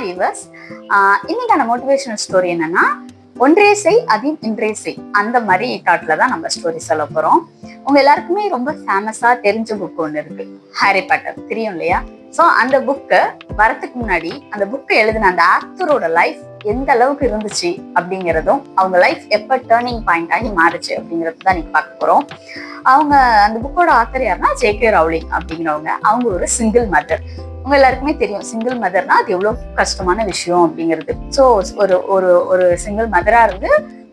Hi இன்னைக்கான motivational story என்னன்னா ஒன்றே செய் அதையும் இன்றே செய். அந்த மாதிரி தாட்ல தான் நம்ம ஸ்டோரி சொல்ல போறோம். உங்க எல்லாருக்குமே ரொம்ப ஃபேமஸா தெரிஞ்ச புக் ஒன்று இருக்கு. ஹாரி பாட்டர் தெரியும் இல்லையா? ஸோ அந்த புக்கு வரத்துக்கு முன்னாடி அந்த புக்கை எழுதின அந்த ஆக்டரோட லைஃப் எந்த அளவுக்கு இருந்துச்சு அப்படிங்கிறதும் அவங்க லைஃப் எப்போ டேர்னிங் பாயிண்ட் ஆகி மாறுச்சு அப்படிங்கிறது தான் நீங்க பார்க்க போறோம். அவங்க அந்த புக்கோட ஆத்தர் யாருன்னா ஜே கே ரவுலிங் அப்படிங்கிறவங்க. அவங்க ஒரு சிங்கிள் மதர் உங்க எல்லாருக்குமே தெரியும் சிங்கிள் மதர்னா அது எவ்வளவு கஷ்டமான விஷயம் அப்படிங்கிறது. ஸோ ஒரு ஒரு ஒரு சிங்கிள் மதரா இருந்து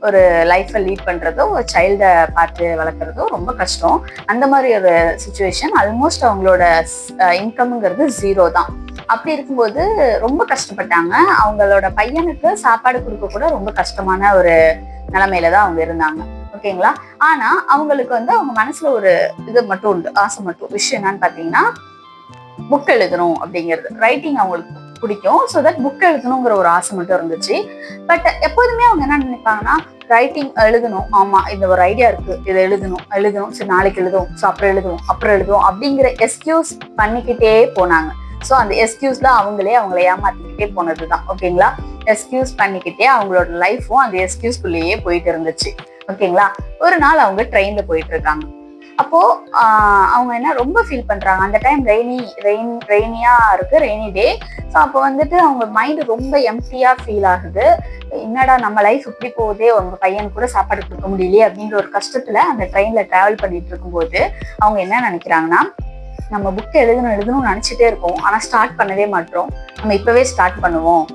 ஒரு லைஃப்பை லீட் பண்றதோ ஒரு சைல்டை பார்த்து வளர்க்குறதோ ரொம்ப கஷ்டம். அந்த மாதிரி ஒரு சுச்சுவேஷன் ஆல்மோஸ்ட் அவங்களோட இன்கம்ங்கிறது ஜீரோ தான். அப்படி இருக்கும்போது ரொம்ப கஷ்டப்பட்டாங்க. அவங்களோட பையனுக்கு சாப்பாடு கொடுக்க கூட ரொம்ப கஷ்டமான ஒரு நிலமையில தான் அவங்க இருந்தாங்க. ஓகேங்களா? ஆனா அவங்களுக்கு வந்து அவங்க மனசுல ஒரு இது மட்டும் உண்டு ஆசை மட்டும். விஷயம் என்னன்னு பாத்தீங்கன்னா புக் எழுதணும் அப்படிங்கிறது. ரைட்டிங் அவங்களுக்கு பிடிக்கும். ஸோ தட் புக் எழுதணுங்கிற ஒரு ஆசை மட்டும் இருந்துச்சு. பட் எப்போதுமே அவங்க என்ன நினைப்பாங்கன்னா ரைட்டிங் எழுதணும். ஆமா இந்த ஒரு ஐடியா இருக்கு. இதை எழுதணும். எழுதணும். சரி நாளைக்கு எழுதுவோம். ஸோ அப்புறம் எழுதுவோம். அப்புறம் எழுதுவோம் அப்படிங்கிற எஸ்கியூஸ் பண்ணிக்கிட்டே போனாங்க. ஸோ அந்த எஸ்கியூஸ்ல அவங்களே அவங்கள ஏமாத்திக்கிட்டே போனதுதான். ஓகேங்களா எஸ்கியூஸ் பண்ணிக்கிட்டே அவங்களோட லைஃப்பும் அந்த எஸ்கியூஸ்குள்ளேயே போயிட்டு இருந்துச்சு. ஓகேங்களா ஒரு நாள் அவங்க ட்ரெயின்ல போயிட்டு இருக்காங்க. அப்போ அவங்க என்ன ரொம்ப ஃபீல் பண்றாங்க. அந்த டைம் ரெய்னி ரெயின் ரெய்னியா இருக்கு ரெய்னி டே ஸோ அப்போ வந்துட்டு அவங்க மைண்டு ரொம்ப எம்டியா ஃபீல் ஆகுது. என்னடா நம்ம லைஃப் இப்படி போகுதே அவங்க பையன் கூட சாப்பாடு கொடுக்க முடியலையே அப்படின்ற ஒரு கஷ்டத்துல அந்த ட்ரெயின்ல டிராவல் பண்ணிட்டு இருக்கும்போது அவங்க என்ன நினைக்கிறாங்கன்னா நம்ம புக் எழுதணும் எழுதணும்னு நினைச்சிட்டே இருக்கோம் ஆனா ஸ்டார்ட் பண்ணவே மாட்டோம். நம்ம இப்பவே ஸ்டார்ட் பண்ணுவோம்.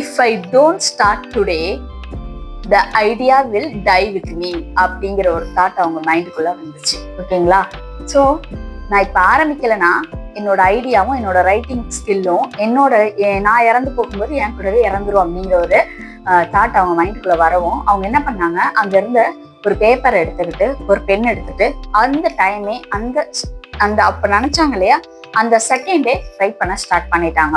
If I don't start today the idea will die with me அப்படிங்கிற ஒரு தாட் அவங்க மைண்டுக்குள்ள வந்துச்சு. ஓகேங்களா? ஸோ நான் இப்போ ஆரம்பிக்கலைன்னா என்னோட ஐடியாவும் என்னோட ரைட்டிங் ஸ்கில்லும் என்னோட நான் இறந்து போகும்போது என் கூடவே இறந்துரும் அப்படிங்கிற ஒரு தாட் அவங்க மைண்டுக்குள்ள வரவும் அவங்க என்ன பண்ணாங்க? அங்க இருந்த ஒரு பேப்பர் எடுத்துக்கிட்டு ஒரு பென் எடுத்துட்டு அந்த டைமே அந்த அந்த அப்போ நினைச்சாங்க இல்லையா? அந்த செகண்டே ரைட் பண்ண ஸ்டார்ட் பண்ணிட்டாங்க.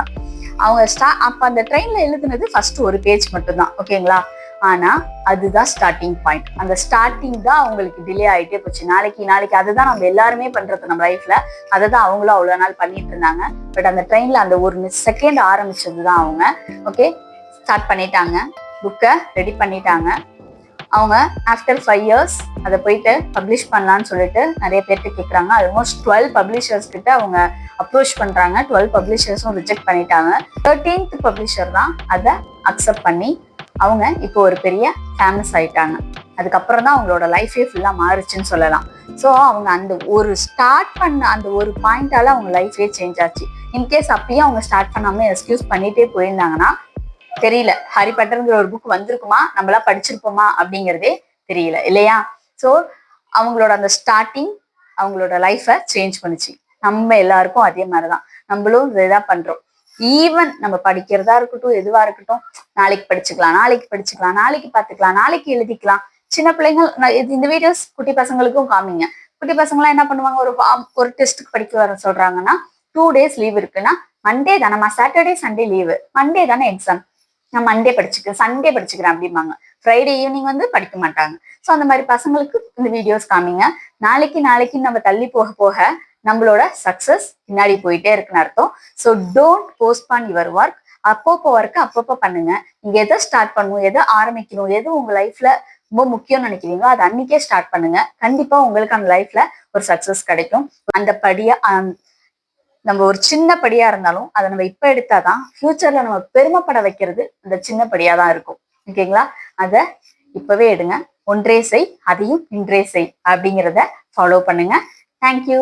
அவங்க ஸ்டா அப்போ அந்த ட்ரெயின்ல எழுதுனது ஃபர்ஸ்ட் ஒரு பேஜ் மட்டும்தான். ஓகேங்களா? ஆனா அதுதான் ஸ்டார்டிங் பாயிண்ட் அந்த ஸ்டார்டிங் தான் அவங்களுக்கு டிலே ஆயிட்டே போச்சு. நாளைக்கு நாளைக்கு அதுதான் நம்ம எல்லாருமே பண்றது நம்ம லைஃப்ல அதை தான் அவங்களும் அவ்வளவு நாள் பண்ணிட்டு இருந்தாங்க. பட் அந்த ட்ரெயின்ல அந்த ஒரு செகண்ட் ஆரம்பிச்சது தான் அவங்க. ஓகே ஸ்டார்ட் பண்ணிட்டாங்க. புக்கை ரெடி பண்ணிட்டாங்க. அவங்க ஆஃப்டர் ஃபைவ் இயர்ஸ் அதை போயிட்டு பப்ளிஷ் பண்ணலான்னு சொல்லிட்டு நிறைய பேர்கிட்ட கேட்குறாங்க ஆல்மோஸ்ட் டுவெல் பப்ளிஷர்ஸ் கிட்ட அவங்க அப்ரோச் பண்றாங்க. டுவெல் பப்ளிஷர்ஸும் ரிஜெக்ட் பண்ணிட்டாங்க. தேர்ட்டீன்த் பப்ளிஷர் தான் அதை அக்செப்ட் பண்ணி அவங்க இப்போ ஒரு பெரிய ஃபேமஸ் ஆயிட்டாங்க. அதுக்கப்புறம் தான் அவங்களோட லைஃபே ஃபுல்லாக மாறுச்சுன்னு சொல்லலாம். ஸோ அவங்க அந்த ஒரு ஸ்டார்ட் பண்ண அந்த ஒரு பாயிண்டால அவங்க லைஃபே சேஞ்ச் ஆச்சு. இன்கேஸ் அப்பயும் அவங்க ஸ்டார்ட் பண்ணாமல் எக்ஸ்கியூஸ் பண்ணிட்டே போயிருந்தாங்கன்னா தெரியல. ஹாரி பாட்டர்ங்கிற ஒரு புக் வந்திருக்குமா? நம்மளா படிச்சிருப்போமா? அப்படிங்கிறதே தெரியல. இல்லையா? ஸோ அவங்களோட அந்த ஸ்டார்டிங் அவங்களோட லைஃப்பை சேஞ்ச் பண்ணுச்சு. நம்ம எல்லாருக்கும் அதே மாதிரிதான். நம்மளும் இதான் பண்றோம். ஈவன் நம்ம படிக்கிறதா இருக்கட்டும் எதுவா இருக்கட்டும் நாளைக்கு படிச்சுக்கலாம் நாளைக்கு படிச்சுக்கலாம் நாளைக்கு பார்த்துக்கலாம் நாளைக்கு எழுதிக்கலாம். சின்ன பிள்ளைங்கள் இந்த வீடியோஸ் குட்டி பசங்களுக்கும் காமிங்க. குட்டி பசங்களாம் என்ன பண்ணுவாங்க? ஒரு ஒரு டெஸ்ட்டுக்கு படிக்க வர சொல்றாங்கன்னா டூ டேஸ் லீவ் இருக்குன்னா மண்டே தானம்மா? சாட்டர்டே சண்டே லீவு மண்டே தானே எக்ஸாம் நான் மண்டே படிச்சுக்கிறேன் சண்டே படிச்சுக்கிறேன் அப்படிம்பாங்க. ஃப்ரைடே ஈவினிங் வந்து படிக்க மாட்டாங்க. ஸோ அந்த மாதிரி பசங்களுக்கு இந்த வீடியோஸ் காமிங்க. நாளைக்கு நாளைக்கு நம்ம தள்ளி போக போக நம்மளோட சக்சஸ் பின்னாடி போயிட்டே இருக்குன்னு அர்த்தம். So don't postpone your work அப்பப்போ ஒர்க்கு அப்பப்போ பண்ணுங்க. நீங்க எதை ஸ்டார்ட் பண்ணணும் எதை ஆரம்பிக்கணும் எது உங்க லைஃப்ல ரொம்ப முக்கியம்னு நினைக்கிறீங்களோ அதை அன்னைக்கே ஸ்டார்ட் பண்ணுங்க. கண்டிப்பா உங்களுக்கு அந்த லைஃப்ல ஒரு சக்சஸ் கிடைக்கும். அந்த படியா நம்ம ஒரு சின்ன படியா இருந்தாலும் அதை நம்ம இப்ப எடுத்தாதான் ஃபியூச்சர்ல நம்ம பெருமைப்பட வைக்கிறது அந்த சின்ன படியா தான் இருக்கும். ஓகேங்களா? அதை இப்பவே எடுங்க. ஒன்றே செய் அதையும் இன்றே செய் அப்படிங்கிறத ஃபாலோ பண்ணுங்க. தேங்க்யூ